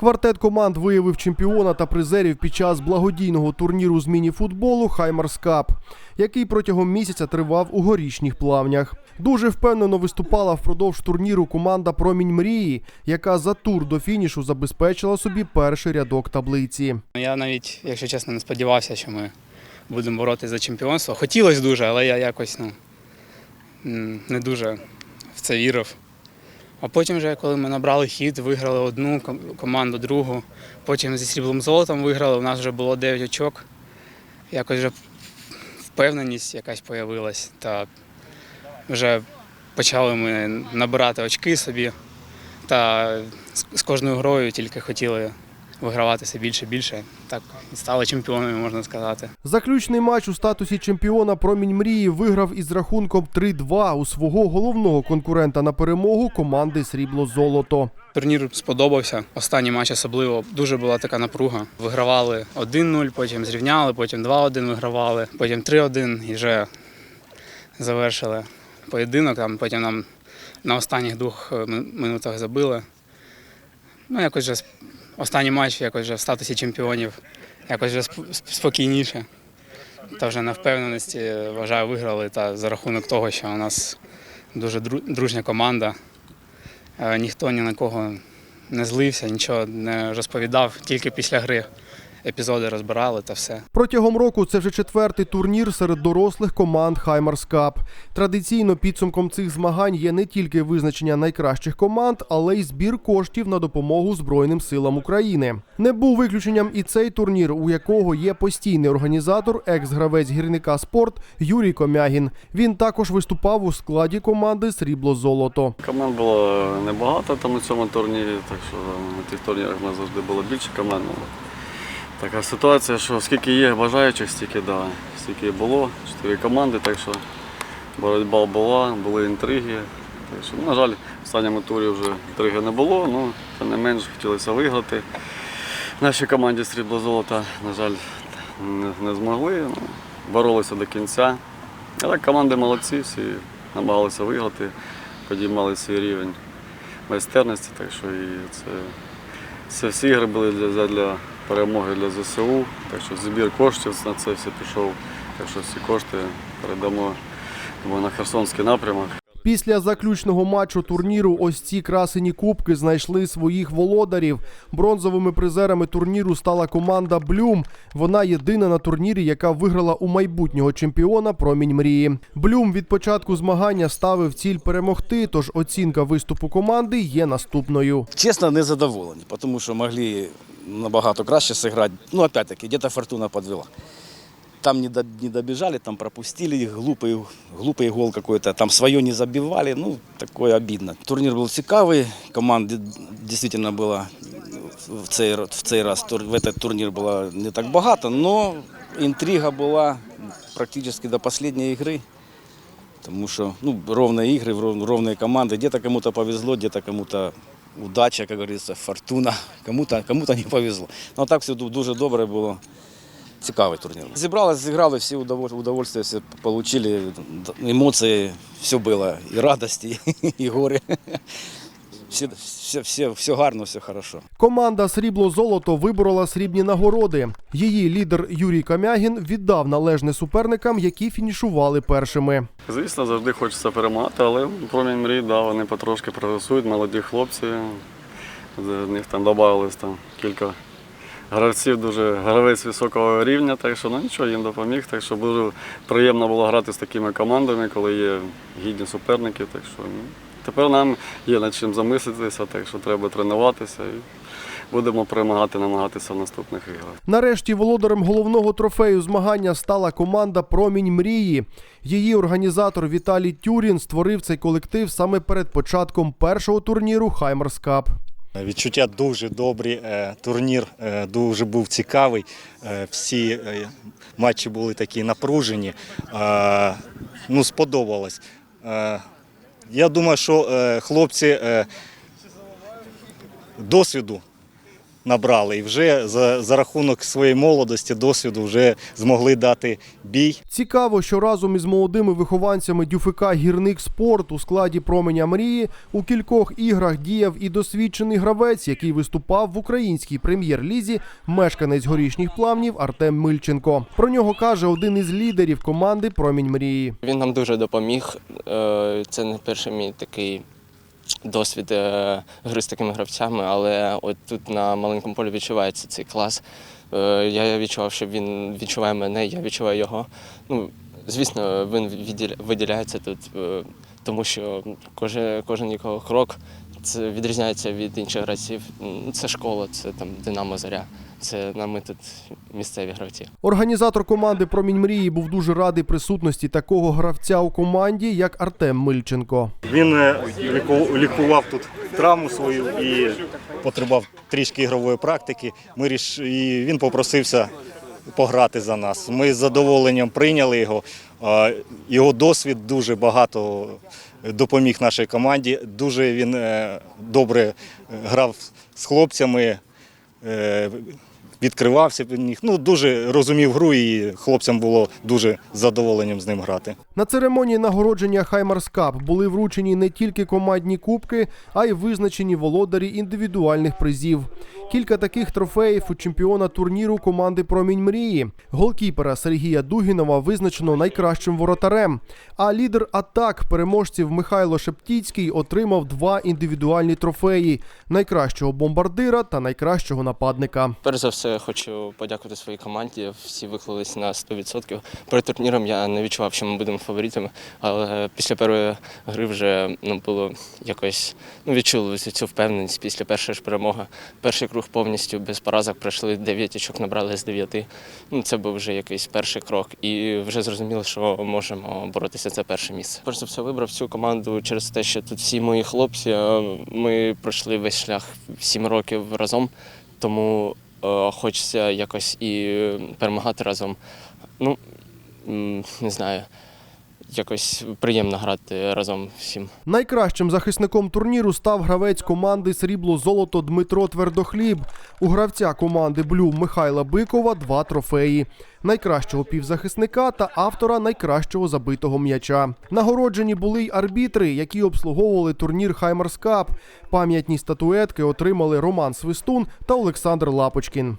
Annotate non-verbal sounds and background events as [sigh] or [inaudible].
Квартет команд виявив чемпіона та призерів під час благодійного турніру з міні-футболу Хаймарс Кап, який протягом місяця тривав у горішніх плавнях. Дуже впевнено виступала впродовж турніру команда Промінь мрії, яка за тур до фінішу забезпечила собі перший рядок таблиці. Я навіть, якщо чесно, не сподівався, що ми будемо боротися за чемпіонство. Хотілося дуже, але я якось ну, не дуже в це вірив. А потім, вже, коли ми набрали хід, виграли одну команду, другу, потім зі сріблом золотом виграли, у нас вже було 9 очок. Якось вже впевненість якась появилась. Та вже почали ми набирати очки собі. Та з кожною грою тільки хотіли вигравати все більше і більше. Так і стали чемпіонами, можна сказати. Заключний матч у статусі чемпіона Промінь мрії виграв із рахунком 3-2 у свого головного конкурента на перемогу команди Срібло Золото. Турнір сподобався. Останній матч особливо дуже була така напруга. Вигравали 1-0, потім зрівняли, потім 2-1 вигравали, потім 3-1 і вже завершили поєдинок. Там потім нам на останніх двох е, минутах забили. Ну, якось вже останній матч, якось вже в статусі чемпіонів, якось вже сп- сп- спокійніше. Та вже на впевненості вважаю, виграли. Та за рахунок того, що у нас дуже дружня команда. Е, Ніхто ні на кого не злився, нічого не розповідав. Тільки після гри епізоди розбирали та все. Протягом року це вже четвертий турнір серед дорослих команд Хаймарс Кап. Традиційно підсумком цих змагань є не тільки визначення найкращих команд, але й збір коштів на допомогу Збройним силам України. Не був виключенням і цей турнір, у якого є постійний організатор, екс-гравець гірника спорт Юрій Комягін. Він також виступав у складі команди Срібло Золото. Команд було небагато там у цьому турнірі, так що на тих турнірах у нас завжди було більше команд. Ну, Така ситуація, що скільки є бажаючих, стільки да, стільки було. Чотири команди, так що боротьба була, були інтриги. Так що, на жаль, в останньому турі вже інтриги не було, ну тим не менш хотілося виграти. Нашій команді срібло золота, на жаль, не, не змогли. Ну, боролися до кінця. Але команди молодці, всі намагалися виграти, підіймали свій рівень майстерності, так що і це, це всі ігри були для, для перемоги для ЗСУ. Так що збір коштів на це все пішов. Так що всі кошти передамо на Херсонський напрямок. Після заключного матчу турніру ось ці красені кубки знайшли своїх володарів. Бронзовими призерами турніру стала команда Блюм. Вона єдина на турнірі, яка виграла у майбутнього чемпіона Промінь мрії. Блюм від початку змагання ставив ціль перемогти, тож оцінка виступу команди є наступною. Чесно, не задоволені, тому що могли набагато краще зіграти. Ну, опять-таки, где-то фортуна подвела. Там не, до, не добежали, там пропустили, глупый, глупый гол какой-то, там свое не забивали, ну, такое обидно. Турнір був цікавий, команд дійсно було в цей, ра- в цей раз, тур- в этот турнір було не так багато, але інтрига була практично до останньої гри. Тому що ну, ровні ігри, ров- ровні команди. Где-то кому-то повезло, где-то кому-то удача, як говориться, фортуна, [laughs] кому-то кому не повезло. Ну а так все ду- дуже добре було. Цікавий турнір. Зібралися, зіграли, всі удоволь- удовольствие, всі отримали, емоції, все було, і радості, і горе. Все, все, все, все гарно, все хорошо. Команда Срібло Золото виборола срібні нагороди. Її лідер Юрій Камягін віддав належне суперникам, які фінішували першими. Звісно, завжди хочеться перемагати, але промінь мрій, да, вони потрошки прогресують, молоді хлопці. З них там додавалось там кілька гравців, дуже гравець високого рівня, так що ну нічого їм допоміг. Так що дуже приємно було грати з такими командами, коли є гідні суперники. Так що ну, тепер нам є над чим замислитися, так що треба тренуватися і будемо перемагати, намагатися в наступних іграх. Нарешті володарем головного трофею змагання стала команда Промінь мрії. Її організатор Віталій Тюрін створив цей колектив саме перед початком першого турніру Хаймерс Кап. Відчуття дуже добрі. е, Турнір е, дуже був цікавий. е, Всі е, матчі були такі напружені. Е, Ну, сподобалось. Е, Я думаю, що е, хлопці е, досвіду набрали. І вже за, за рахунок своєї молодості, досвіду вже змогли дати бій. Цікаво, що разом із молодими вихованцями дюфика гірник спорт у складі променя мрії у кількох іграх діяв і досвідчений гравець, який виступав в українській прем'єр-лізі, мешканець горішніх плавнів Артем Мильченко. Про нього каже один із лідерів команди Промінь мрії. Він нам дуже допоміг. Е, Це не перший мій такий досвід е, гри з такими гравцями, але от тут на маленькому полі відчувається цей клас. Е, Я відчував, що він відчуває мене, я відчуваю його. Ну, звісно, він виділяється тут, е, тому що кожен, кожен його крок це відрізняється від інших гравців. Це школа, це там Динамо Заря. Це на ми тут місцеві гравці. Організатор команди Промінь мрії був дуже радий присутності такого гравця у команді, як Артем Мильченко. Він е, ліку- лікував тут травму свою і потребував трішки ігрової практики. Ми ріш... і він попросився пограти за нас. Ми з задоволенням прийняли його. Його досвід дуже багато допоміг нашій команді. Дуже він е, добре е, грав з хлопцями. Відкривався під них. Ну, дуже розумів гру, і хлопцям було дуже задоволенням з ним грати. На церемонії нагородження Хаймарс Кап були вручені не тільки командні кубки, а й визначені володарі індивідуальних призів. Кілька таких трофеїв у чемпіона турніру команди Промінь мрії. Голкіпера Сергія Дугінова визначено найкращим воротарем. А лідер атак переможців Михайло Шептіцький отримав два індивідуальні трофеї: найкращого бомбардира та найкращого нападника. Перш за все, хочу подякувати своїй команді. Всі виклались на 100%. Перед турніром я не відчував, що ми будемо фаворитами, але після першої гри вже ну, було якось ну, відчули цю впевненість після першої ж перемоги. Перший круг повністю без поразок пройшли 9 очок, набрали з 9. Ну, це був вже якийсь перший крок, і вже зрозуміло, що можемо боротися за перше місце. Перш за все, вибрав цю команду через те, що тут всі мої хлопці. Ми пройшли весь шлях 7 років разом, тому е, хочеться якось і перемагати разом. Ну, не знаю, якось приємно грати разом всім. Найкращим захисником турніру став гравець команди Срібло-Золото Дмитро Твердохліб. У гравця команди Блю Михайла Бикова два трофеї: найкращого півзахисника та автора найкращого забитого м'яча. Нагороджені були й арбітри, які обслуговували турнір Хаймерс Кап. Пам'ятні статуетки отримали Роман Свистун та Олександр Лапочкін.